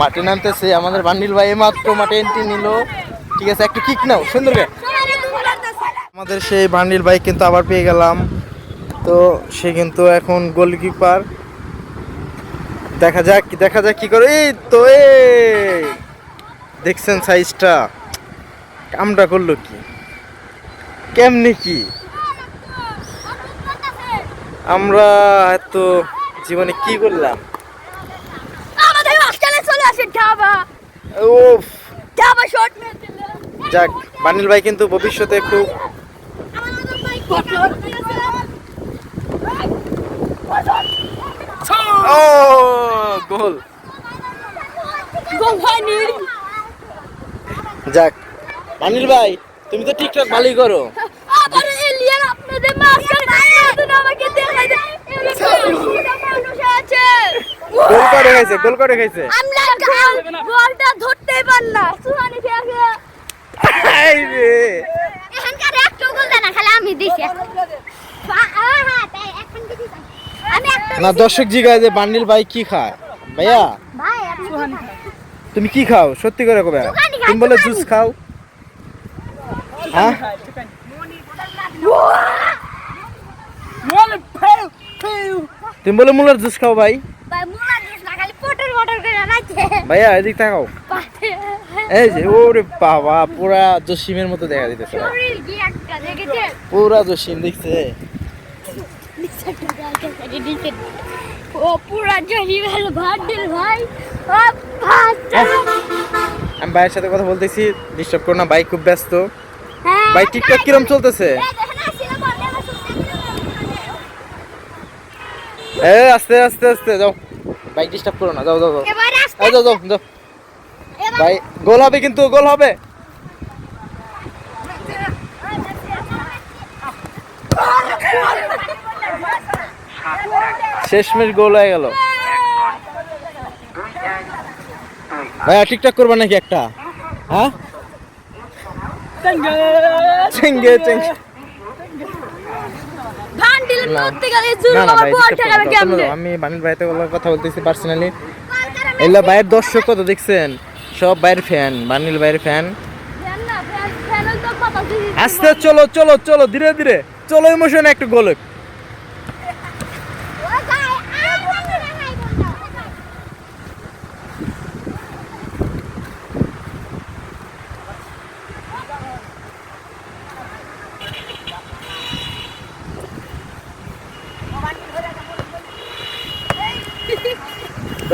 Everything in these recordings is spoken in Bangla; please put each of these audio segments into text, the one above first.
মাঠে নামতেছে, আমাদের বান্ডিল ভাই মাত্র মাঠে এন্ট্রি নিল। ঠিক আছে, একটু কিক নাও, সুন্দর আমাদের সেই বান্ডিল ভাই কিন্তু আবার পেয়ে গেলাম। তো সে কিন্তু এখন গোলকিপার দেখা যাক দেখা যাক কি করে। এই তো, এই। দেখছেন সাইজটা কামটা করল কি? কেমনি কি? আমরা এত জীবনে কি করলাম আমাদের মাঝখানে চলে আসে ঢাবা যাক বানিল ভাই কিন্তু ভবিষ্যতে খুব ও গোল। যাক বানিল ভাই তুমি তো ঠিকঠাক ভালোই করো। আবার এলিয়ান আপনাদের মাঝখানে আমাকে দেখাই দেয় গোল করে খাইছে গোল করে খাইছে। আমরা বলটা ধরতেই পারলা সুহানি খেয়ে এই রে। এখানকার একটা গোল দেয় না খালি আমি দিছি। না দর্শক জিগায় যে বান্ডিল ভাই কি খায়? ভাইয়া? তুমি কি খাও? সত্যি করে কবে? তুমি বলে জুস খাও। হ্যাঁ? তুমি বলে মুলার জুস খাও ভাই ভাই মুলা দিস না খালি পটর পটর করে নাচে ভাইয়া এদিক তাকাও। এই যে ওরে বাবা পুরা জসিমের মতো দেখা দিতেছে। পুরা জসিম দেখছে। আমি ভাইয়ের সাথে কথা বলতেছি ডিস্টার্ব করো না ভাই খুব ব্যস্ত। হ্যাঁ ভাই টিকটক কিরম চলতেছে? এ আস্তে আস্তে আস্তে যাও। বাইক ডিস্টার্ব করো না যাও যাও যাও। যাও যাও যাও। ভাই গোল হবে কিন্তু গোল হবে। শেষমেশ গোল হয়ে গেল। ভাইয়া টিকটক করবে নাকি একটা? হ্যাঁ? চেঙ্গে চেঙ্গে আমি বানির ভাইতে কথা বলতেছি পার্সোনালি এগুলা বাইরের দর্শক কত দেখছেন? সব বাইরের ফ্যান বানিল বাইরের ফ্যান আস্তে চলো চলো চলো ধীরে ধীরে। চলো ইমোশন একটু গোল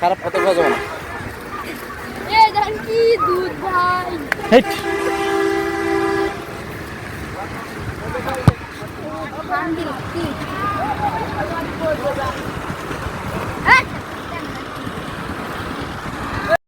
খারাপ কথা বলা যাবে না কি